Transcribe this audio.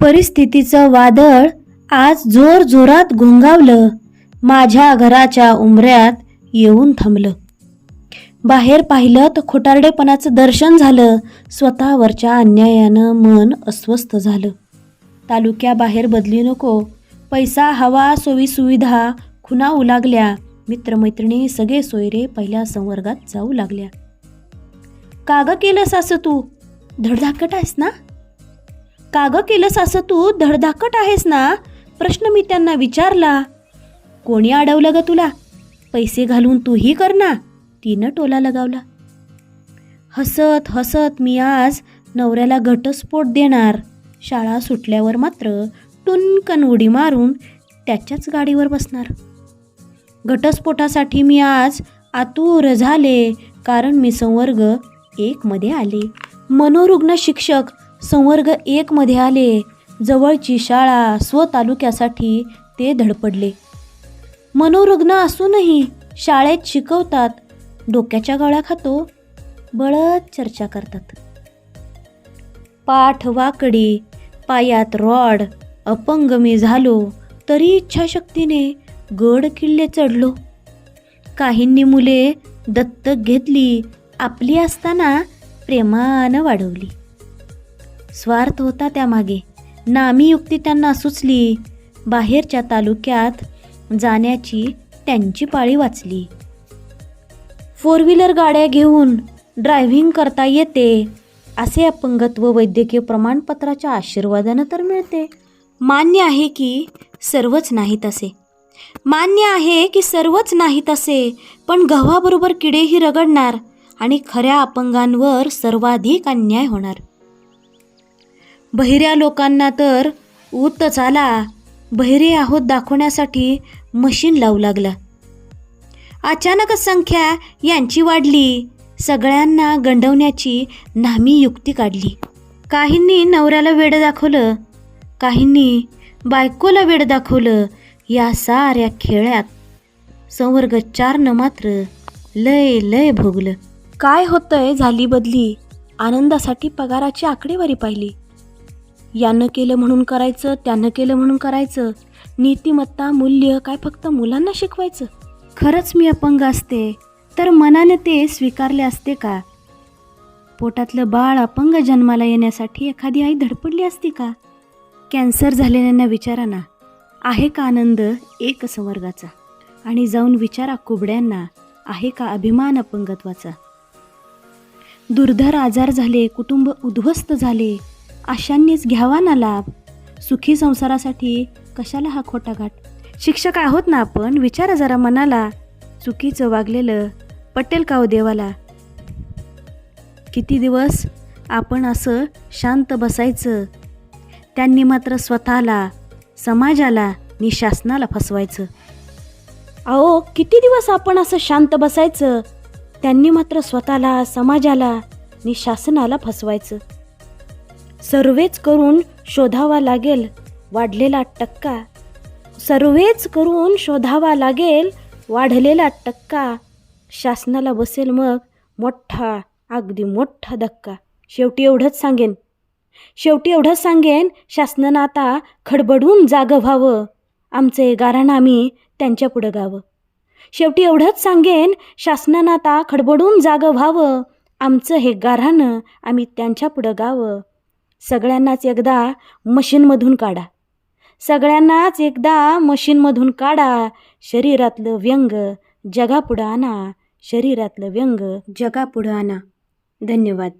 परिस्थितीचं वादळ आज जोर जोरात घोंगावलं. माझ्या घराच्या उंबऱ्यात येऊन थांबलं. बाहेर पाहिलं तर खोटारडेपणाचं दर्शन झालं. स्वतःवरच्या अन्यायानं मन अस्वस्थ झालं. तालुक्याबाहेर बदली नको. पैसा हवा सोयी सुविधा खुणावू लागल्या. मित्रमैत्रिणी सगळे सोयरे पहिल्या संवर्गात जाऊ लागल्या. काग केलंस असं तू? धडधाकट आहेस ना? काग केलंस असं तू? धडधाकट आहेस ना? प्रश्न मी त्यांना विचारला. कोणी अडवलं ग तुला? पैसे घालून तूही कर ना. तिनं टोला लगावला. हसत हसत मी आज नवऱ्याला घटस्फोट देणार. शाळा सुटल्यावर मात्र टुनकन उडी मारून त्याच्याच गाडीवर बसणार. घटस्फोटासाठी मी आज आतुर झाले कारण मी संवर्ग एकमध्ये आले. मनोरुग्ण शिक्षक संवर्ग एकमध्ये आले. जवळची शाळा स्वतालुक्यासाठी ते धडपडले. मनोरुग्ण असूनही शाळेत शिकवतात डोक्याच्या गळ्या खातो बळत चर्चा करतात. पाठ वाकडी पायात रॉड अपंग मी झालो तरी इच्छाशक्तीने गड किल्ले चढलो. काहींनी मुले दत्तक घेतली आपली असताना प्रेमानं वाढवली. स्वार्थ होता त्यामागे. नामी युक्ती त्यांना सुचली. बाहेरच्या तालुक्यात जाण्याची त्यांची पाळी वाचली. फोर व्हीलर गाड्या घेऊन ड्रायव्हिंग करता येते. असे अपंगत्व वैद्यकीय प्रमाणपत्राच्या आशीर्वादानं तर मिळते. मान्य आहे की सर्वच नाहीत असे. मान्य आहे की सर्वच नाहीत असे पण गव्हाबरोबर किडेही रगडणार आणि खऱ्या अपंगांवर सर्वाधिक अन्याय होणार. बहिऱ्या लोकांना तर ऊतच आला बहिरे आहोत दाखवण्यासाठी मशीन लावू लागला. अचानकच संख्या यांची वाढली. सगळ्यांना गंडवण्याची नामी युक्ती काढली. काहींनी नवऱ्याला वेड दाखवलं. काहींनी बायकोला वेड दाखवलं. या साऱ्या खेळ्यात संवर्ग चारनं मात्र लय लय भोगलं. काय होतंय झाली बदली? आनंदासाठी पगाराची आकडेवारी पाहिली. यानं केलं म्हणून करायचं त्यानं केलं म्हणून करायचं. नीतिमत्ता मूल्य काय फक्त मुलांना शिकवायचं? खरंच मी अपंग असते तर मनाने ते स्वीकारले असते का? पोटातलं बाळ अपंग जन्माला येण्यासाठी एखादी आई धडपडली असती का? कॅन्सर झालेल्यांना विचारा ना. आहे का आनंद एक संवर्गाचा आणि जाऊन विचारा कुबड्यांना आहे का अभिमान अपंगत्वाचा? दुर्धर आजार झाले कुटुंब उद्ध्वस्त झाले आशांनीच घ्यावा ना लाभ. सुखी संसारासाठी कशाला हा खोटा घाट? शिक्षक आहोत ना आपण विचारा जरा मनाला. चुकीचं वागलेलं पटेल का हो देवाला? किती दिवस आपण असं शांत बसायचं? त्यांनी मात्र स्वतःला समाजाला नि शासनाला फसवायचं. अहो किती दिवस आपण असं शांत बसायचं? त्यांनी मात्र स्वतःला समाजाला नि शासनाला फसवायचं. सर्वेच करून शोधावा लागेल वाढलेला टक्का. सर्वेच करून शोधावा लागेल वाढलेला टक्का. शासनाला बसेल मग मोठा अगदी मोठा धक्का. शेवटी एवढंच सांगेन. शेवटी एवढंच सांगेन शासनानं आता खडबडून जागं व्हावं. आमचे गारण आम्ही त्यांच्यापुढं गावं. शेवटी एवढंच सांगेन शासनानं आता खडबडून जागं व्हावं. आमचं हे गाऱ्हाणं आम्ही त्यांच्यापुढं गावं. सगळ्यांनाच एकदा मशीनमधून काढा. सगळ्यांनाच एकदा मशीनमधून काढा. शरीरातलं व्यंग जगापुढं आणा. शरीरातलं व्यंग जगापुढं आणा. धन्यवाद.